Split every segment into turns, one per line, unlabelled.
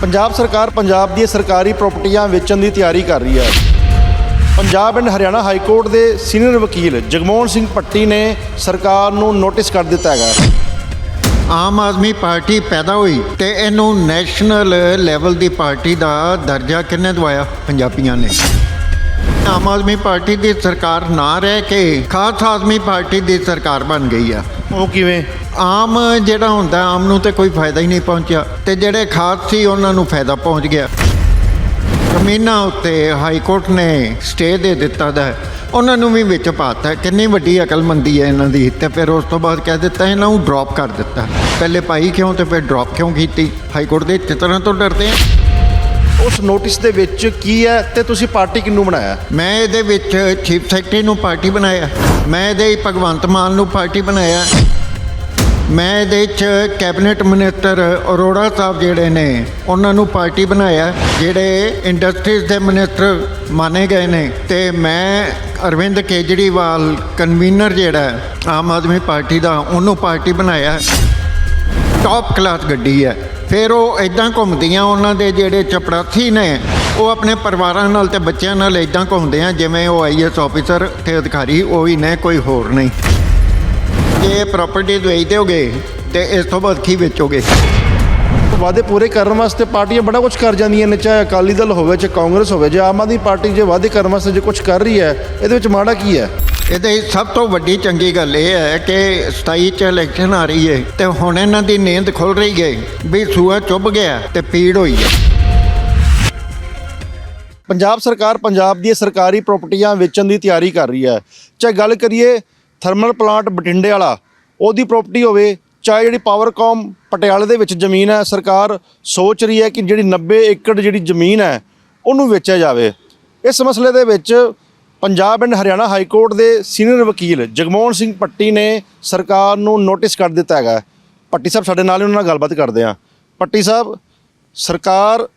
ਪੰਜਾਬ ਸਰਕਾਰ ਪੰਜਾਬ ਦੀਆਂ ਸਰਕਾਰੀ ਪ੍ਰਾਪਰਟੀਆਂ ਵੇਚਣ ਦੀ ਤਿਆਰੀ ਕਰ ਰਹੀ ਹੈ। Punjab and Haryana high court ਦੇ ਸੀਨੀਅਰ ਵਕੀਲ ਜਗਮੋਹਨ ਸਿੰਘ ਪੱਟੀ ਨੇ ਸਰਕਾਰ ਨੂੰ ਨੋਟਿਸ ਕਰ ਦਿੱਤਾ ਹੈਗਾ।
ਆਮ ਆਦਮੀ ਪਾਰਟੀ ਪੈਦਾ ਹੋਈ ਤੇ ਇਹਨੂੰ ਨੈਸ਼ਨਲ ਲੈਵਲ ਦੀ ਪਾਰਟੀ ਦਾ ਦਰਜਾ ਕਿਹਨੇ ਦਵਾਇਆ ਪੰਜਾਬੀਆਂ ਨੇ? ਆਮ ਆਦਮੀ ਪਾਰਟੀ ਦੀ ਸਰਕਾਰ ਨਾ ਰਹਿ ਕੇ ਖਾਸ ਆਦਮੀ ਪਾਰਟੀ ਦੀ ਸਰਕਾਰ ਬਣ ਗਈ ਆ।
ਉਹ ਕਿਵੇਂ?
ਆਮ ਜਿਹੜਾ ਹੁੰਦਾ ਆਮ ਨੂੰ ਤੇ ਕੋਈ ਫਾਇਦਾ ਹੀ ਨਹੀਂ ਪਹੁੰਚਿਆ ਤੇ ਜਿਹੜੇ ਖਾਸ ਸੀ ਉਹਨਾਂ ਨੂੰ ਫਾਇਦਾ ਪਹੁੰਚ ਗਿਆ। ਜ਼ਮੀਨਾਂ ਉੱਤੇ ਹਾਈ ਕੋਰਟ ਨੇ ਸਟੇ ਦੇ ਦਿੱਤਾ ਦਾ। ਉਹਨਾਂ ਨੂੰ ਵੀ ਵਿੱਚ ਪਾਤਾ। ਕਿੰਨੀ ਵੱਡੀ ਅਕਲਮੰਦੀ ਹੈ ਇਹਨਾਂ ਦੀ। ਤੇ ਫਿਰ ਉਸ ਤੋਂ ਬਾਅਦ ਕਹਿ ਦਿੱਤਾ ਇਹਨਾਂ ਨੂੰ ਡ੍ਰੌਪ ਕਰ ਦਿੱਤਾ। ਪਹਿਲੇ ਪਾਈ ਕਿਉਂ ਤੇ ਫਿਰ ਡ੍ਰੌਪ ਕਿਉਂ ਕੀਤੀ? ਹਾਈ ਕੋਰਟ ਦੇ ਚਿੱਤਰਾਂ ਤੋਂ ਡਰਦੇ ਆ।
ਉਸ ਨੋਟਿਸ ਦੇ ਵਿੱਚ ਕੀ ਹੈ ਤੇ ਤੁਸੀਂ ਪਾਰਟੀ ਕਿੰਨੂੰ ਬਣਾਇਆ?
ਮੈਂ ਇਹਦੇ ਵਿੱਚ ਚੀਫ ਸੈਕਟਰੀ ਨੂੰ ਪਾਰਟੀ ਬਣਾਇਆ। ਮੈਂ ਇਹਦੇ ਭਗਵੰਤ ਮਾਨ ਨੂੰ ਪਾਰਟੀ ਬਣਾਇਆ। ਮੈਂ ਇਹਦੇ ਵਿੱਚ ਕੈਬਨਿਟ ਮਿਨਿਸਟਰ ਅਰੋੜਾ ਸਾਹਿਬ ਜਿਹੜੇ ਨੇ, ਉਹਨਾਂ ਨੂੰ ਪਾਰਟੀ ਬਣਾਇਆ, ਜਿਹੜੇ ਇੰਡਸਟਰੀਜ਼ ਦੇ ਮਿਨਿਸਟਰ ਮਾਨੇ ਗਏ ਨੇ ਤੇ ਮੈਂ ਅਰਵਿੰਦ ਕੇਜਰੀਵਾਲ ਕਨਵੀਨਰ ਜਿਹੜਾ ਆਮ ਆਦਮੀ ਪਾਰਟੀ ਦਾ, ਉਹਨੂੰ ਪਾਰਟੀ ਬਣਾਇਆ। ਟੌਪ ਕਲਾਸ ਗੱਡੀ ਹੈ। ਫਿਰ ਉਹ ਇਦਾਂ ਘੁੰਮਦੀਆਂ, ਉਹਨਾਂ ਦੇ ਜਿਹੜੇ ਚਪੜਾਥੀ ਨੇ, ਉਹ ਆਪਣੇ ਪਰਿਵਾਰਾਂ ਨਾਲ ਤੇ ਬੱਚਿਆਂ ਨਾਲ ਇਦਾਂ ਘੁੰਮਦੇ ਆ, ਜਿਵੇਂ ਉਹ ਆਈਐਸ ਆਫੀਸਰ ਤੇ ਅਧਿਕਾਰੀ, ਉਹ ਹੀ ਨੇ, ਕੋਈ ਹੋਰ ਨਹੀਂ। ਜੇ ਪ੍ਰਾਪਰਟੀ ਵੇਚ ਦਿਓਗੇ ਤੇ ਇਸ ਤੋਂ ਬਾਅਦ ਕੀ ਵੇਚੋਗੇ?
ਵਾਅਦੇ ਪੂਰੇ ਕਰਨ ਵਾਸਤੇ ਪਾਰਟੀਆਂ ਬੜਾ ਕੁਝ ਕਰ ਜਾਂਦੀਆਂ ਨੇ ਚਾਹੇ ਅਕਾਲੀ ਦਲ ਹੋਵੇ ਚਾਹੇ ਕਾਂਗਰਸ ਹੋਵੇ ਜੇ ਆਮ ਆਦਮੀ ਪਾਰਟੀ ਜੇ ਵਾਅਦੇ ਕਰਨ ਵਾਸਤੇ ਜੇ ਕੁਝ ਕਰ ਰਹੀ ਹੈ ਇਹਦੇ ਵਿੱਚ ਮਾੜਾ ਕੀ ਹੈ?
ਇਹਦੇ ਸਭ ਤੋਂ ਵੱਡੀ ਚੰਗੀ ਗੱਲ ਇਹ ਹੈ ਕਿ 27 ਚ ਇਲੈਕਸ਼ਨ ਆ ਰਹੀ ਹੈ ਤੇ ਹੁਣ ਇਹਨਾਂ ਦੀ ਨੀਂਦ ਖੁੱਲ ਰਹੀ ਹੈ ਵੀ ਸੂਆ ਚੁੱਭ ਗਿਆ ਤੇ ਪੀੜ ਹੋਈ ਹੈ।
ਪੰਜਾਬ ਸਰਕਾਰ ਪੰਜਾਬ ਦੀਆਂ ਸਰਕਾਰੀ ਪ੍ਰਾਪਰਟੀਆਂ ਵੇਚਣ ਦੀ ਤਿਆਰੀ ਕਰ ਰਹੀ ਹੈ। ਚਾਹੇ ਗੱਲ ਕਰੀਏ ਥਰਮਲ ਪਲਾਂਟ ਬਠਿੰਡੇ ਵਾਲਾ, ਉਹਦੀ ਪ੍ਰਾਪਰਟੀ ਹੋਵੇ, ਚਾਹੇ ਜਿਹੜੀ ਪਾਵਰਕਾਮ ਪਟਿਆਲੇ ਦੇ ਵਿੱਚ ਜ਼ਮੀਨ ਹੈ, ਸਰਕਾਰ ਸੋਚ ਰਹੀ ਹੈ ਕਿ ਜਿਹੜੀ 90 ਏਕੜ ਜਿਹੜੀ ਜ਼ਮੀਨ ਹੈ, ਉਹਨੂੰ ਵੇਚਿਆ ਜਾਵੇ। ਇਸ ਮਸਲੇ ਦੇ ਵਿੱਚ Punjab and Haryana high court ਦੇ ਸੀਨੀਅਰ ਵਕੀਲ ਜਗਮੋਹਨ ਸਿੰਘ ਪੱਟੀ ਨੇ ਸਰਕਾਰ ਨੂੰ ਨੋਟਿਸ ਕਰ ਦਿੱਤਾ ਹੈਗਾ। ਪੱਟੀ ਸਾਹਿਬ, ਸਾਡੇ ਨਾਲ ਉਹਨਾਂ ਨਾਲ ਗੱਲਬਾਤ ਕਰਦੇ ਹਾਂ। ਪੱਟੀ ਸਾਹਿਬ, ਸਰਕਾਰ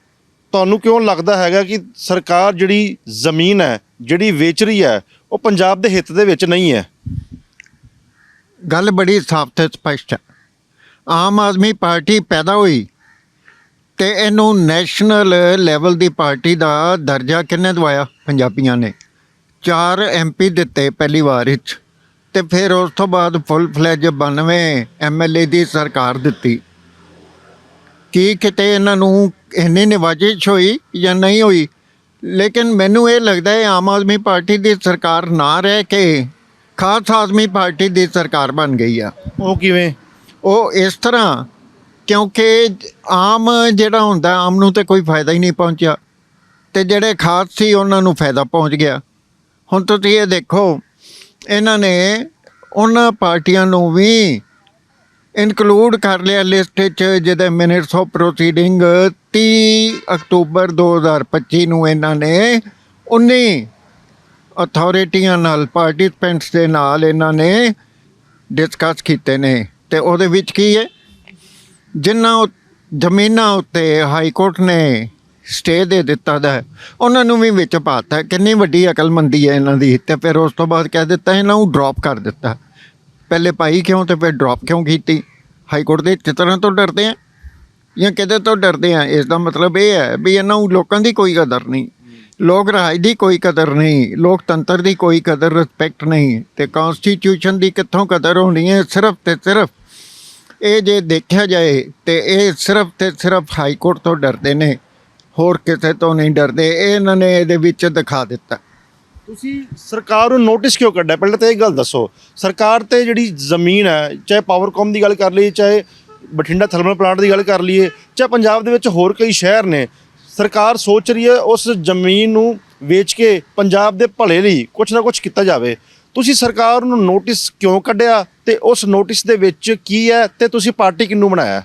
ਤੁਹਾਨੂੰ ਕਿਉਂ ਲੱਗਦਾ ਹੈਗਾ ਕਿ ਸਰਕਾਰ ਜਿਹੜੀ ਜ਼ਮੀਨ ਹੈ, ਜਿਹੜੀ ਵੇਚ ਰਹੀ ਹੈ, ਉਹ ਪੰਜਾਬ ਦੇ ਹਿੱਤ ਦੇ ਵਿੱਚ ਨਹੀਂ ਹੈ?
ਗੱਲ ਬੜੀ ਸਾਫ਼ ਤੇ ਸਪਸ਼ਟ ਹੈ। ਆਮ ਆਦਮੀ ਪਾਰਟੀ ਪੈਦਾ ਹੋਈ ਤੇ ਇਹਨੂੰ ਨੈਸ਼ਨਲ ਲੈਵਲ ਦੀ ਪਾਰਟੀ ਦਾ ਦਰਜਾ ਕਿੰਨੇ ਦਵਾਇਆ? ਪੰਜਾਬੀਆਂ ਨੇ। ਚਾਰ ਐਮਪੀ ਦਿੱਤੇ ਪਹਿਲੀ ਵਾਰ ਵਿੱਚ ਤੇ ਫਿਰ ਉਸ ਤੋਂ ਬਾਅਦ ਫੁੱਲ ਫਲੈਜ 92 ਐਮਐਲਏ ਦੀ ਸਰਕਾਰ ਦਿੱਤੀ। ਕੀ ਕਿਤੇ ਇਹਨਾਂ ਨੂੰ ਇੰਨੀ ਨਿਵਾਜਿਸ਼ ਹੋਈ ਜਾਂ ਨਹੀਂ ਹੋਈ? ਲੇਕਿਨ ਮੈਨੂੰ ਇਹ ਲੱਗਦਾ ਹੈ ਆਮ ਆਦਮੀ ਪਾਰਟੀ ਦੀ ਸਰਕਾਰ ਨਾ ਰਹਿ ਕੇ ਖਾਸ ਆਦਮੀ ਪਾਰਟੀ ਦੀ ਸਰਕਾਰ ਬਣ ਗਈ ਆ।
ਉਹ ਕਿਵੇਂ?
ਉਹ ਇਸ ਤਰ੍ਹਾਂ ਕਿਉਂਕਿ ਆਮ ਜਿਹੜਾ ਹੁੰਦਾ ਆਮ ਨੂੰ ਤੇ ਕੋਈ ਫਾਇਦਾ ਹੀ ਨਹੀਂ ਪਹੁੰਚਿਆ। ਤੇ ਜਿਹੜੇ ਖਾਸ ਸੀ ਉਹਨਾਂ ਨੂੰ ਫਾਇਦਾ ਪਹੁੰਚ ਗਿਆ। ਹੁਣ ਤੁਸੀਂ ਇਹ ਦੇਖੋ ਇਹਨਾਂ ਨੇ ਉਹਨਾਂ ਪਾਰਟੀਆਂ ਨੂੰ ਵੀ ਇਨਕਲੂਡ ਕਰ ਲਿਆ ਲਿਸਟ 'ਚ ਜਿਹਦੇ ਮਿੰਟਸ ਆਫ ਪ੍ਰੋਸੀਡਿੰਗ 30 ਅਕਤੂਬਰ 2025 ਨੂੰ ਇਹਨਾਂ ਨੇ 19 ਅਥਾਰਟੀਆਂ ਨਾਲ ਪਾਰਟਿਸਪੈਂਟਸ ਦੇ ਨਾਲ ਇਹਨਾਂ ਨੇ ਡਿਸਕਸ ਕੀਤੇ ਨੇ। ਤੇ ਉਹਦੇ ਵਿੱਚ ਕੀ ਹੈ? ਜਿਨ੍ਹਾਂ ਉ- ਜ਼ਮੀਨਾਂ ਉੱਤੇ ਹਾਈ ਕੋਰਟ ਨੇ ਸਟੇ ਦੇ ਦਿੱਤਾ ਦਾ ਉਹਨਾਂ ਨੂੰ ਵੀ ਵਿੱਚ ਪਾਤਾ ਕਿੰਨੀ ਵੱਡੀ ਅਕਲਮੰਦੀ ਹੈ ਇਹਨਾਂ ਦੀ। ਤੇ ਫਿਰ ਉਸ ਤੋਂ ਬਾਅਦ ਕਹਿ ਦਿੱਤਾ ਇਹਨਾਂ ਨੂੰ ਡ੍ਰੌਪ ਕਰ ਦਿੱਤਾ। ਪਹਿਲੇ ਪਾਈ ਕਿਉਂ ਤੇ ਫਿਰ ਡ੍ਰੌਪ ਕਿਉਂ ਕੀਤੀ? ਹਾਈ ਕੋਰਟ ਦੇ ਚਿੱਤਰਾਂ ਤੋਂ ਡਰਦੇ ਆ? ਜਾਂ ਕਿਹਦੇ ਤੋਂ ਡਰਦੇ ਆ? ਇਸ ਦਾ ਮਤਲਬ ਇਹ ਹੈ ਵੀ ਇਹਨਾਂ ਨੂੰ ਲੋਕਾਂ ਦੀ ਕੋਈ ਕਦਰ ਨਹੀਂ। ਲੋਕ ਰਾਜ ਦੀ ਕੋਈ ਕਦਰ ਨਹੀਂ, ਲੋਕਤੰਤਰ ਦੀ ਕੋਈ ਕਦਰ ਰਿਸਪੈਕਟ ਨਹੀਂ, ਤੇ ਕਨਸਟੀਟਿਊਸ਼ਨ ਦੀ ਕਿੱਥੋਂ ਕਦਰ ਹੋਣੀ ਹੈ? ਸਿਰਫ ਤੇ ਸਿਰਫ ਇਹ ਜੇ ਦੇਖਿਆ ਜਾਏ, ਤੇ ਇਹ ਸਿਰਫ ਤੇ ਸਿਰਫ ਹਾਈ ਕੋਰਟ ਤੋਂ ਡਰਦੇ ਨੇ, ਹੋਰ ਕਿਸੇ ਤੋਂ ਨਹੀਂ ਡਰਦੇ, ਇਹ ਇਹਨਾਂ ਨੇ ਇਹਦੇ ਵਿੱਚ ਦਿਖਾ ਦਿੱਤਾ।
ਤੁਸੀਂ ਸਰਕਾਰ ਨੂੰ ਨੋਟਿਸ ਕਿਉਂ ਕੱਢਿਆ? ਪਹਿਲਾਂ ਤਾਂ ਇਹ ਗੱਲ ਦੱਸੋ, ਸਰਕਾਰ ਤੇ ਜਿਹੜੀ ਜ਼ਮੀਨ ਹੈ, ਚਾਹੇ ਪਾਵਰਕਾਮ ਦੀ ਗੱਲ ਕਰ ਲਈਏ, ਚਾਹੇ ਬਠਿੰਡਾ ਥਰਮਲ ਪਲਾਂਟ ਦੀ ਗੱਲ ਕਰ ਲਈਏ, ਚਾਹੇ ਪੰਜਾਬ ਦੇ ਵਿੱਚ ਹੋਰ ਕਈ ਸ਼ਹਿਰ ਨੇ ਸਰਕਾਰ ਸੋਚ ਰਹੀ ਹੈ ਉਸ ਜ਼ਮੀਨ ਨੂੰ ਵੇਚ ਕੇ ਪੰਜਾਬ ਦੇ ਭਲੇ ਲਈ ਕੁਝ ਨਾ ਕੁਝ ਕੀਤਾ ਜਾਵੇ। ਤੁਸੀਂ ਸਰਕਾਰ ਨੂੰ ਨੋਟਿਸ ਕਿਉਂ ਕੱਢਿਆ ਤੇ ਉਸ ਨੋਟਿਸ ਦੇ ਵਿੱਚ ਕੀ ਹੈ ਤੇ ਤੁਸੀਂ ਪਾਰਟੀ ਕਿੰਨੂੰ ਬਣਾਇਆ?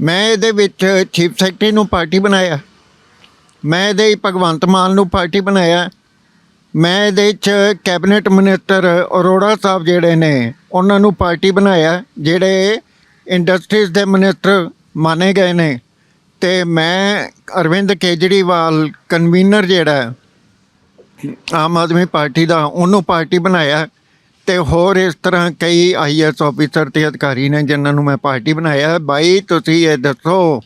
ਮੈਂ ਇਹਦੇ ਵਿੱਚ ਚੀਫ ਸੈਕਟਰੀ ਨੂੰ ਪਾਰਟੀ ਬਣਾਇਆ। ਮੈਂ ਇਹਦੇ ਵਿੱਚ ਭਗਵੰਤ ਮਾਨ ਨੂੰ ਪਾਰਟੀ ਬਣਾਇਆ। ਮੈਂ ਇਹਦੇ ਵਿੱਚ ਕੈਬਨਿਟ ਮਿਨਿਸਟਰ ਅਰੋੜਾ ਸਾਹਿਬ ਜਿਹੜੇ ਨੇ, ਉਹਨਾਂ ਨੂੰ ਪਾਰਟੀ ਬਣਾਇਆ, ਜਿਹੜੇ ਇੰਡਸਟਰੀਜ਼ ਦੇ ਮਿਨਿਸਟਰ ਮਾਨੇ ਗਏ ਨੇ। ਤੇ ਮੈਂ ਅਰਵਿੰਦ ਕੇਜਰੀਵਾਲ ਕਨਵੀਨਰ ਜਿਹੜਾ ਆਮ ਆਦਮੀ ਪਾਰਟੀ ਦਾ, ਉਹਨੂੰ ਪਾਰਟੀ ਬਣਾਇਆ ਤੇ ਹੋਰ ਇਸ ਤਰ੍ਹਾਂ ਕਈ ਆਈਐਸ ਆਫੀਸਰ ਤੇ ਅਧਿਕਾਰੀ ਨੇ ਜਿਨ੍ਹਾਂ ਨੂੰ ਮੈਂ ਪਾਰਟੀ ਬਣਾਇਆ ਬਾਈ, ਤੁਸੀਂ ਇਹ ਦੱਸੋ,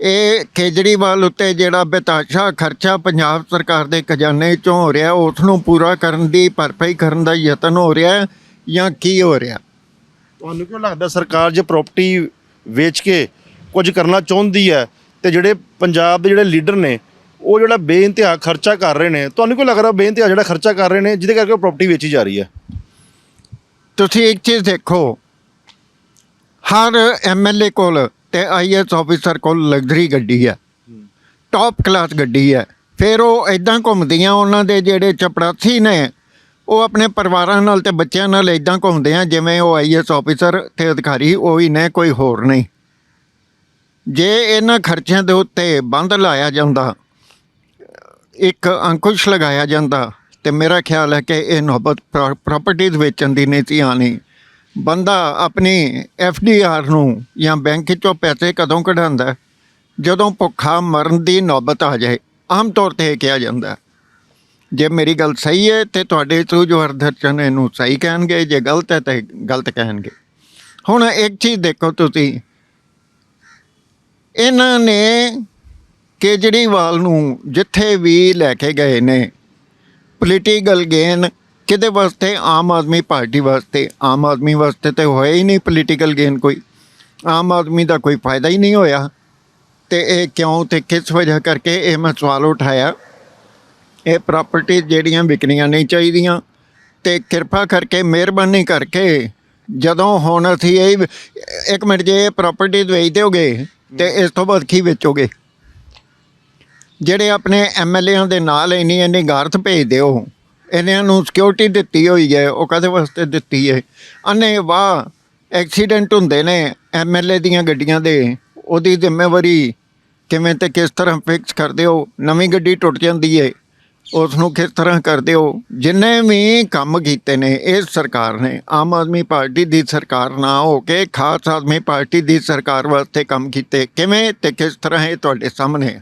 ਇਹ ਕੇਜਰੀਵਾਲ ਉੱਤੇ ਜਿਹੜਾ ਬੇਤਾਸ਼ਾ ਖਰਚਾ ਪੰਜਾਬ ਸਰਕਾਰ ਦੇ ਖਜ਼ਾਨੇ ਚੋਂ ਹੋ ਰਿਹਾ, ਉਸ ਨੂੰ ਪੂਰਾ ਕਰਨ ਦੀ ਭਰਪਾਈ ਕਰਨ ਦਾ ਯਤਨ ਹੋ ਰਿਹਾ ਜਾਂ ਕੀ ਹੋ ਰਿਹਾ?
ਤੁਹਾਨੂੰ ਕਿਉਂ ਲੱਗਦਾ ਸਰਕਾਰ ਜੇ ਪ੍ਰਾਪਰਟੀ ਵੇਚ ਕੇ ਕੁਝ ਕਰਨਾ ਚਾਹੁੰਦੀ ਹੈ ਤੇ ਜਿਹੜੇ ਪੰਜਾਬ ਦੇ ਜਿਹੜੇ ਲੀਡਰ ਨੇ, ਉਹ ਜਿਹੜਾ ਬੇਇੰਤਹਾ ਖਰਚਾ ਕਰ ਰਹੇ ਨੇ, ਤੁਹਾਨੂੰ ਕਿਉਂ ਲੱਗਦਾ ਰਿਹਾ ਬੇਇੰਤਹਾ ਜਿਹੜਾ ਖਰਚਾ ਕਰ ਰਹੇ ਨੇ, ਜਿਹਦੇ ਕਰਕੇ ਉਹ ਪ੍ਰਾਪਰਟੀ ਵੇਚੀ ਜਾ ਰਹੀ ਹੈ?
ਤੁਸੀਂ ਇੱਕ ਚੀਜ਼ ਦੇਖੋ, ਹਰ ਐਮਐਲਏ ਕੋਲ ਤੇ ਆਈਐਸ ਆਫੀਸਰ ਕੋਲ ਲਗਜ਼ਰੀ ਗੱਡੀ ਹੈ ਟੌਪ ਕਲਾਸ ਗੱਡੀ ਹੈ, ਫਿਰ ਉਹ ਇਦਾਂ ਘੁੰਮਦੀਆਂ ਉਹਨਾਂ ਦੇ ਜਿਹੜੇ ਚਪੜਾਥੀ ਨੇ, ਉਹ ਆਪਣੇ ਪਰਿਵਾਰਾਂ ਨਾਲ ਤੇ ਬੱਚਿਆਂ ਨਾਲ ਇਦਾਂ ਘੁੰਮਦੇ ਆ, ਜਿਵੇਂ ਉਹ ਆਈਐਸ ਆਫੀਸਰ ਤੇ ਅਧਿਕਾਰੀ, ਉਹ ਹੀ ਨੇ, ਕੋਈ ਹੋਰ ਨਹੀਂ। ਜੇ ਇਹਨਾਂ ਖਰਚਿਆਂ ਦੇ ਉੱਤੇ ਬੰਦ ਲਾਇਆ ਜਾਂਦਾ, ਇੱਕ ਅੰਕੁਸ਼ ਲਗਾਇਆ ਜਾਂਦਾ, ਤੇ ਮੇਰਾ ਖਿਆਲ ਹੈ ਕਿ ਇਹ ਨੌਬਤ ਪ੍ਰਾਪਰਟੀਆਂ ਵੇਚਣ ਦੀ ਨਹੀਂ ਸੀ ਆਣੀ ਬੰਦਾ ਆਪਣੀ ਆਰ ਨੂੰ ਜਾਂ ਬੈਂਕ ਚੋਂ ਪੈਸੇ ਕਦੋਂ ਕਢਾਉਂਦਾ ਜਦੋਂ ਭੁੱਖਾ ਮਰਨ ਦੀ ਨੌਬਤ ਆ ਜਾਏ, ਆਮ ਤੌਰ ਤੇ ਇਹ ਕਿਹਾ ਜਾਂਦਾ ਜੇ ਮੇਰੀ ਗੱਲ ਸਹੀ ਹੈ, ਤੇ ਤੁਹਾਡੇ ਤੋਂ ਜੋ ਹਰਦਰਸ਼ਨ ਇਹਨੂੰ ਸਹੀ ਕਹਿਣਗੇ, ਜੇ ਗਲਤ ਹੈ, ਤੇ ਗਲਤ ਕਹਿਣਗੇ। ਹੁਣ ਇੱਕ ਚੀਜ਼ ਦੇਖੋ ਤੁਸੀਂ ਇਹਨਾਂ ਨੇ ਕੇਜਰੀਵਾਲ ਨੂੰ ਜਿੱਥੇ ਵੀ ਲੈ ਕੇ ਗਏ ਨੇ ਪੋਲੀਟੀਕਲ ਗੇਨ ਕਿਹਦੇ ਵਾਸਤੇ? ਆਮ ਆਦਮੀ ਪਾਰਟੀ ਵਾਸਤੇ। ਆਮ ਆਦਮੀ ਵਾਸਤੇ ਤੇ ਹੋਇਆ ਹੀ ਨਹੀਂ ਪੋਲੀਟੀਕਲ ਗੇਨ ਕੋਈ। ਆਮ ਆਦਮੀ ਦਾ ਕੋਈ ਫਾਇਦਾ ਹੀ ਨਹੀਂ ਹੋਇਆ। ਤੇ ਇਹ ਕਿਉਂ ਤੇ ਕਿਸ ਵਜ੍ਹਾ ਕਰਕੇ ਇਹ ਮੈਂ ਸਵਾਲ ਉਠਾਇਆ? ਇਹ ਪ੍ਰਾਪਰਟੀ ਜਿਹੜੀਆਂ ਵਿਕਣੀਆਂ ਨਹੀਂ ਚਾਹੀਦੀਆਂ ਤੇ ਕਿਰਪਾ ਕਰਕੇ ਮਿਹਰਬਾਨੀ ਕਰਕੇ ਜਦੋਂ ਹੁਣ ਅਸੀਂ ਇਹ ਇੱਕ ਮਿੰਟ ਜੇ ਇਹ ਪ੍ਰਾਪਰਟੀ ਵੇਚ ਦਿਓਗੇ ਤੇ ਇਸ ਤੋਂ ਬਾਅਦ ਕੀ ਵੇਚੋਗੇ? ਜਿਹੜੇ ਆਪਣੇ ਐਮਐਲਏਆਂ ਦੇ ਨਾਲ ਇੰਨੀ ਇੰਨੀ ਗਾਰਥ ਭੇਜ ਦਿਓ ਇਹਨਾਂ ਨੂੰ ਸਿਕਿਉਰਿਟੀ ਦਿੱਤੀ ਹੋਈ ਹੈ, ਉਹ ਕਦੇ ਵਾਸਤੇ ਦਿੱਤੀ ਹੈ? ਅਨੇ ਵਾਹ ਐਕਸੀਡੈਂਟ ਹੁੰਦੇ ਨੇ ਐਮਐਲਏ ਦੀਆਂ ਗੱਡੀਆਂ ਦੇ, ਉਹਦੀ ਜ਼ਿੰਮੇਵਾਰੀ ਕਿਵੇਂ ਤੇ ਕਿਸ ਤਰ੍ਹਾਂ ਫਿਕਸ ਕਰਦੇ ਹੋ? ਨਵੀਂ ਗੱਡੀ ਟੁੱਟ ਜਾਂਦੀ ਹੈ ਉਸ ਨੂੰ ਕਿਸ ਤਰ੍ਹਾਂ ਕਰਦੇ ਹੋ? ਜਿੰਨੇ ਵੀ ਕੰਮ ਕੀਤੇ ਨੇ ਇਸ ਸਰਕਾਰ ਨੇ, ਆਮ ਆਦਮੀ ਪਾਰਟੀ ਦੀ ਸਰਕਾਰ ਨਾ ਹੋ ਕੇ ਖਾਸ ਆਦਮੀ ਪਾਰਟੀ ਦੀ ਸਰਕਾਰ ਵਾਸਤੇ ਕੰਮ ਕੀਤੇ, ਕਿਵੇਂ ਤੇ ਕਿਸ ਤਰ੍ਹਾਂ ਇਹ ਤੁਹਾਡੇ ਸਾਹਮਣੇ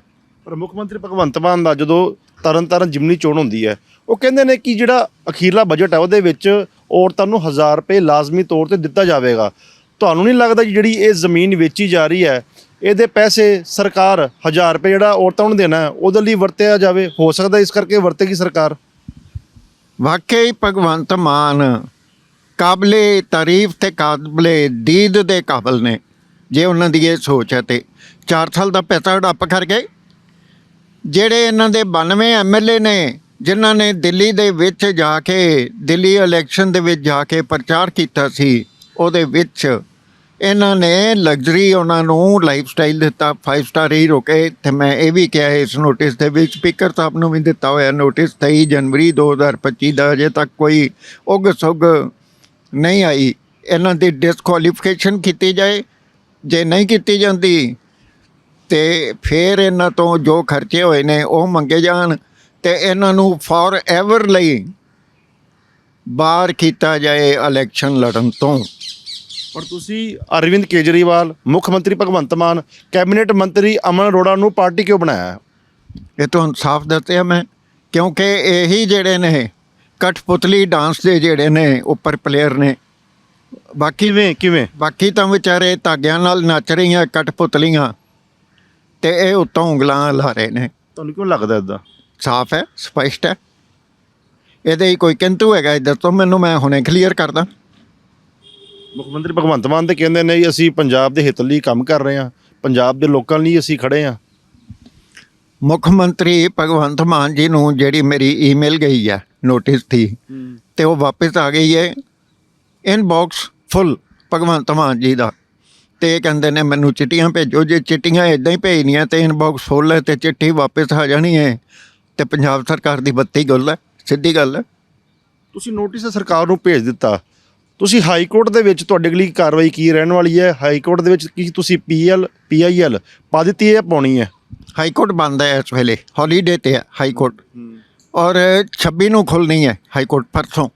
ਪਰ ਮੁੱਖ ਮੰਤਰੀ ਭਗਵੰਤ ਮਾਨ ਦਾ ਜਦੋਂ ਤਰਨ ਤਾਰਨ ਜਿਮਨੀ ਚੋਣ ਹੁੰਦੀ ਹੈ, ਉਹ ਕਹਿੰਦੇ ਨੇ ਕਿ ਜਿਹੜਾ ਅਖੀਰਲਾ ਬਜਟ ਹੈ, ਉਹਦੇ ਵਿੱਚ ਔਰਤਾਂ ਨੂੰ 1000 ਰੁਪਏ ਲਾਜ਼ਮੀ ਤੌਰ ਤੇ ਦਿੱਤਾ ਜਾਵੇਗਾ। ਤੁਹਾਨੂੰ ਨਹੀਂ ਲੱਗਦਾ ਕਿ ਜਿਹੜੀ ਇਹ ਜ਼ਮੀਨ ਵੇਚੀ ਜਾ ਰਹੀ ਹੈ ਇਹਦੇ ਪੈਸੇ ਸਰਕਾਰ 1000 ਰੁਪਏ ਜਿਹੜਾ ਔਰਤਾਂ ਨੂੰ ਦੇਣਾ ਉਹਦੇ ਲਈ ਵਰਤਿਆ ਜਾਵੇ। ਹੋ ਸਕਦਾ ਇਸ ਕਰਕੇ ਵਰਤੇਗੀ ਸਰਕਾਰ।
ਵਾਕਈ ਭਗਵੰਤ ਮਾਨ ਕਾਬਲੇ ਤਾਰੀਫ ਤੇ ਕਾਬਲੇ ਦੀਦ ਦੇ ਕਾਬਲ ਨੇ, ਜੇ ਉਹਨਾਂ ਦੀ ਇਹ ਸੋਚ ਹੈ ਤੇ। 4 ਸਾਲ ਦਾ ਪੈਸਾ ਹੜੱਪ ਕਰ ਗਏ। ਜਿਹੜੇ ਇਹਨਾਂ ਦੇ 92 ਐਮਐਲਏ ਨੇ, ਜਿਨ੍ਹਾਂ ਨੇ ਦਿੱਲੀ ਦੇ ਵਿੱਚ ਜਾ ਕੇ, ਦਿੱਲੀ ਇਲੈਕਸ਼ਨ ਦੇ ਵਿੱਚ ਜਾ ਕੇ ਪ੍ਰਚਾਰ ਕੀਤਾ ਸੀ, ਉਹਦੇ ਵਿੱਚ ਇਹਨਾਂ ਨੇ ਲਗਜ਼ਰੀ ਉਹਨਾਂ ਨੂੰ ਲਾਈਫ ਸਟਾਈਲ ਦਿੱਤਾ 5 ਸਟਾਰ ਹੀ ਰੋਕੇ ਤੇ ਮੈਂ ਇਹ ਵੀ ਕਿਹਾ ਇਸ ਨੋਟਿਸ ਦੇ ਵਿੱਚ ਸਪੀਕਰ ਸਾਹਿਬ ਨੂੰ ਵੀ ਦਿੱਤਾ ਹੋਇਆ ਨੋਟਿਸ 23 ਜਨਵਰੀ 2025 ਦਾ ਅਜੇ ਤੱਕ ਕੋਈ ਉਗ ਸੁਗ ਨਹੀਂ ਆਈ। ਇਹਨਾਂ ਦੀ ਡਿਸਕੁਆਲੀਫਿਕੇਸ਼ਨ ਕੀਤੀ ਜਾਏ, ਜੇ ਨਹੀਂ ਕੀਤੀ ਜਾਂਦੀ ਤੇ ਫਿਰ ਇਹਨਾਂ ਤੋਂ ਜੋ ਖਰਚੇ ਹੋਏ ਨੇ ਉਹ ਮੰਗੇ ਜਾਣ ਤੇ ਇਹਨਾਂ ਨੂੰ ਫੋਰ ਐਵਰ ਲਈ ਬਾਹਰ ਕੀਤਾ ਜਾਏ ਇਲੈਕਸ਼ਨ ਲੜਨ ਤੋਂ।
ਪਰ ਤੁਸੀਂ ਅਰਵਿੰਦ ਕੇਜਰੀਵਾਲ ਮੁੱਖ ਮੰਤਰੀ ਭਗਵੰਤ ਮਾਨ ਕੈਬਨਿਟ ਮੰਤਰੀ ਅਮਨ ਅਰੋੜਾ ਨੂੰ ਪਾਰਟੀ ਕਿਉਂ ਬਣਾਇਆ?
ਇਹ ਤੁਹਾਨੂੰ ਸਾਫ਼ ਦੱਸਿਆ ਮੈਂ ਕਿਉਂਕਿ ਇਹੀ ਜਿਹੜੇ ਨੇ ਕਠਪੁਤਲੀ ਡਾਂਸ ਦੇ ਜਿਹੜੇ ਨੇ ਉੱਪਰ ਪਲੇਅਰ ਨੇ। ਬਾਕੀ
ਕਿਵੇਂ ਕਿਵੇਂ?
ਬਾਕੀ ਤਾਂ ਵਿਚਾਰੇ ਧਾਗਿਆਂ ਨਾਲ ਨੱਚ ਰਹੀਆਂ ਕਠਪੁਤਲੀਆਂ ਤੇ ਇਹ ਉੱਤੋਂ ਉਂਗਲਾਂ ਲਾ ਰਹੇ ਨੇ।
ਤੁਹਾਨੂੰ ਕਿਉਂ ਲੱਗਦਾ ਇਦਾਂ
ਸਾਫ਼ ਹੈ ਸਪਸ਼ਟ ਹੈ। ਇਹਦੇ ਹੀ ਕੋਈ ਕਿੰਤੂ ਹੈਗਾ ਦੱਸੋ ਮੈਨੂੰ ਮੈਂ ਹੁਣੇ ਕਲੀਅਰ ਕਰਦਾ।
ਮੁੱਖ ਮੰਤਰੀ ਭਗਵੰਤ ਮਾਨ ਤੇ ਕਹਿੰਦੇ ਨੇ ਜੀ ਅਸੀਂ ਪੰਜਾਬ ਦੇ ਹਿੱਤ ਲਈ ਕੰਮ ਕਰ ਰਹੇ ਹਾਂ। ਪੰਜਾਬ ਦੇ ਲੋਕਾਂ ਲਈ ਅਸੀਂ ਖੜੇ ਹਾਂ।
ਮੁੱਖ ਮੰਤਰੀ ਭਗਵੰਤ ਮਾਨ ਜੀ ਨੂੰ ਜਿਹੜੀ ਮੇਰੀ ਈਮੇਲ ਗਈ ਹੈ ਨੋਟਿਸ ਦੀ ਤੇ ਉਹ ਵਾਪਸ ਆ ਗਈ ਹੈ। ਇਨਬਾਕਸ ਫੁੱਲ ਭਗਵੰਤ ਮਾਨ ਜੀ ਦਾ। ਤੇ ਇਹ ਕਹਿੰਦੇ ਨੇ ਮੈਨੂੰ ਚਿੱਠੀਆਂ ਭੇਜੋ ਜੇ ਚਿੱਠੀਆਂ ਇਦਾਂ ਹੀ ਭੇਜਣੀਆਂ ਤੇ ਇਨਬਾਕਸ ਫੁੱਲ ਹੈ ਤੇ ਚਿੱਠੀ ਵਾਪਸ ਆ ਜਾਣੀ ਹੈ। ਤੇ ਪੰਜਾਬ ਸਰਕਾਰ ਦੀ ਬੱਤੀ ਗੁੱਲ ਹੈ ਸਿੱਧੀ ਗੱਲ ਹੈ।
ਤੁਸੀਂ ਨੋਟਿਸ ਸਰਕਾਰ ਨੂੰ ਭੇਜ ਦਿੱਤਾ। ਤੁਸੀਂ ਹਾਈ ਕੋਰਟ ਦੇ ਵਿੱਚ ਤੁਹਾਡੇ ਲਈ ਕਾਰਵਾਈ ਕੀ ਰਹਿਣ ਵਾਲੀ ਹੈ? ਹਾਈ ਕੋਰਟ ਦੇ ਵਿੱਚ ਕੀ ਤੁਸੀਂ ਪੀਐਲ ਪੀਆਈਐਲ ਪਾ ਦਿੱਤੀ ਹੈ ਪਾਉਣੀ ਹੈ?
ਹਾਈ ਕੋਰਟ ਬੰਦ ਹੈ ਇਸ ਵੇਲੇ। ਹੌਲੀਡੇ ਤੇ ਹੈ ਹਾਈ ਕੋਰਟ। ਔਰ 26 ਨੂੰ ਖੁੱਲਣੀ ਹੈ ਹਾਈ ਕੋਰਟ ਪਰਸੋਂ।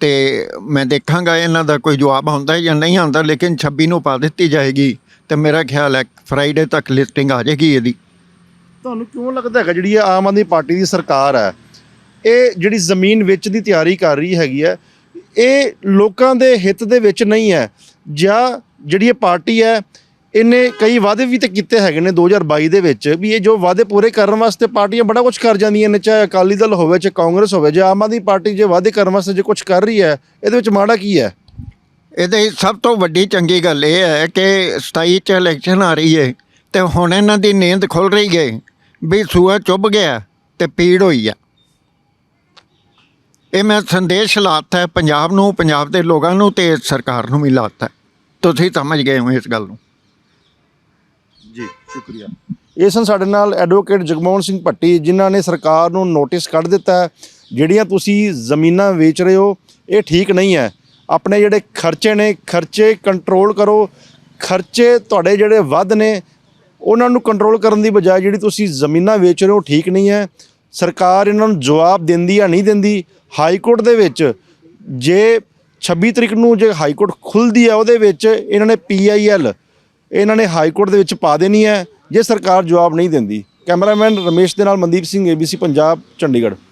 ਤੇ ਮੈਂ ਦੇਖਾਂਗਾ ਇਹਨਾਂ ਦਾ ਕੋਈ ਜਵਾਬ ਆਉਂਦਾ ਹੈ ਜਾਂ ਨਹੀਂ ਆਉਂਦਾ ਲੇਕਿਨ 26 ਨੂੰ ਪਾ ਦਿੱਤੀ ਜਾਏਗੀ। ਤੇ ਮੇਰਾ ਖਿਆਲ ਹੈ ਫਰਾਈਡੇ ਤੱਕ ਲਿਸਟਿੰਗ ਆ ਜਾਏਗੀ ਇਹਦੀ।
ਤੁਹਾਨੂੰ ਕਿਉਂ ਲੱਗਦਾ ਹੈਗਾ ਜਿਹੜੀ ਆਮ ਆਦਮੀ ਪਾਰਟੀ ਦੀ ਸਰਕਾਰ ਹੈ ਇਹ ਜਿਹੜੀ ਜ਼ਮੀਨ ਵਿੱਚ ਦੀ ਤਿਆਰੀ ਕਰ ਰਹੀ ਹੈਗੀ ਹੈ ਇਹ ਲੋਕਾਂ ਦੇ ਹਿੱਤ ਦੇ ਵਿੱਚ ਨਹੀਂ ਹੈ। ਜਾਂ ਜਿਹੜੀ ਇਹ ਪਾਰਟੀ ਹੈ, ਇਹਨੇ ਕਈ ਵਾਅਦੇ ਵੀ ਤੇ ਕੀਤੇ ਹੈਗੇ ਨੇ 2022 ਦੇ ਵਿੱਚ ਵੀ ਇਹ ਜੋ ਵਾਅਦੇ ਪੂਰੇ ਕਰਨ ਵਾਸਤੇ ਪਾਰਟੀਆਂ ਬੜਾ ਕੁਝ ਕਰ ਜਾਂਦੀਆਂ ਨੇ, ਚਾਹੇ ਅਕਾਲੀ ਦਲ ਹੋਵੇ, ਚਾਹੇ ਕਾਂਗਰਸ ਹੋਵੇ, ਜਾਂ ਆਮ ਆਦਮੀ ਪਾਰਟੀ ਜੇ ਵਾਅਦੇ ਕਰਨ ਵਾਸਤੇ ਜੇ ਕੁਝ ਕਰ ਰਹੀ ਹੈ, ਇਹਦੇ ਵਿੱਚ ਮਾੜਾ ਕੀ ਹੈ?
ਇਹਦੇ ਸਭ ਤੋਂ ਵੱਡੀ ਚੰਗੀ ਗੱਲ ਇਹ ਹੈ ਕਿ 27 ਚ ਇਲੈਕਸ਼ਨ ਆ ਰਹੀ ਹੈ ਤੇ ਹੁਣ ਇਹਨਾਂ ਦੀ ਨੀਂਦ ਖੁੱਲ ਰਹੀ ਹੈ ਵੀ ਸੂਆ ਚੁੱਭ ਗਿਆ ਤੇ ਪੀੜ ਹੋਈ ਆ। ਇਹ ਮੈਂ ਸੰਦੇਸ਼ ਲਾਤਾ ਹੈ, ਪੰਜਾਬ ਨੂੰ, ਪੰਜਾਬ ਦੇ ਲੋਕਾਂ ਨੂੰ ਤੇ ਸਰਕਾਰ ਨੂੰ ਵੀ ਲਾਤਾ ਹੈ। ਤੁਸੀਂ ਸਮਝ ਗਏ ਹੋ ਇਸ ਗੱਲ ਨੂੰ।
ਜੀ, ਸ਼ੁਕਰੀਆ। ਇਹ ਸਨ ਸਾਡੇ ਨਾਲ ਐਡਵੋਕੇਟ ਜਗਮੋਹਨ ਸਿੰਘ ਭੱਟੀ, ਜਿਨ੍ਹਾਂ ਨੇ ਸਰਕਾਰ ਨੂੰ ਨੋਟਿਸ ਕੱਢ ਦਿੱਤਾ ਜਿਹੜੀਆਂ ਤੁਸੀਂ ਜ਼ਮੀਨਾਂ ਵੇਚ ਰਹੇ ਹੋ, ਇਹ ਠੀਕ ਨਹੀਂ ਹੈ। ਆਪਣੇ ਜਿਹੜੇ ਖਰਚੇ ਨੇ, ਖਰਚੇ ਕੰਟਰੋਲ ਕਰੋ। ਖਰਚੇ ਤੁਹਾਡੇ ਜਿਹੜੇ ਵੱਧ ਨੇ, ਉਹਨਾਂ ਨੂੰ ਕੰਟਰੋਲ ਕਰਨ ਦੀ ਬਜਾਏ ਜਿਹੜੀ ਤੁਸੀਂ ਜ਼ਮੀਨਾਂ ਵੇਚ ਰਹੇ ਹੋ, ਠੀਕ ਨਹੀਂ ਹੈ। ਸਰਕਾਰ ਇਹਨਾਂ ਨੂੰ ਜਵਾਬ ਦਿੰਦੀ ਜਾਂ ਨਹੀਂ ਦਿੰਦੀ ਹਾਈ ਕੋਰਟ ਦੇ ਵਿੱਚ, ਜੇ 26 ਤਰੀਕ ਨੂੰ ਜੇ ਹਾਈ ਕੋਰਟ ਖੁੱਲਦੀ ਹੈ ਉਹਦੇ ਵਿੱਚ, ਇਹਨਾਂ ਨੇ ਪੀਆਈਐਲ ਇਹਨਾਂ ਨੇ ਹਾਈ ਕੋਰਟ ਦੇ ਵਿੱਚ ਪਾ ਦੇਣੀ ਹੈ, ਜੇ ਸਰਕਾਰ ਜਵਾਬ ਨਹੀਂ ਦਿੰਦੀ। ਕੈਮਰਾਮੈਨ ਰਮੇਸ਼ ਦੇ ਨਾਲ ਮਨਦੀਪ ਸਿੰਘ ਏਬੀਸੀ ਪੰਜਾਬ, ਚੰਡੀਗੜ੍ਹ।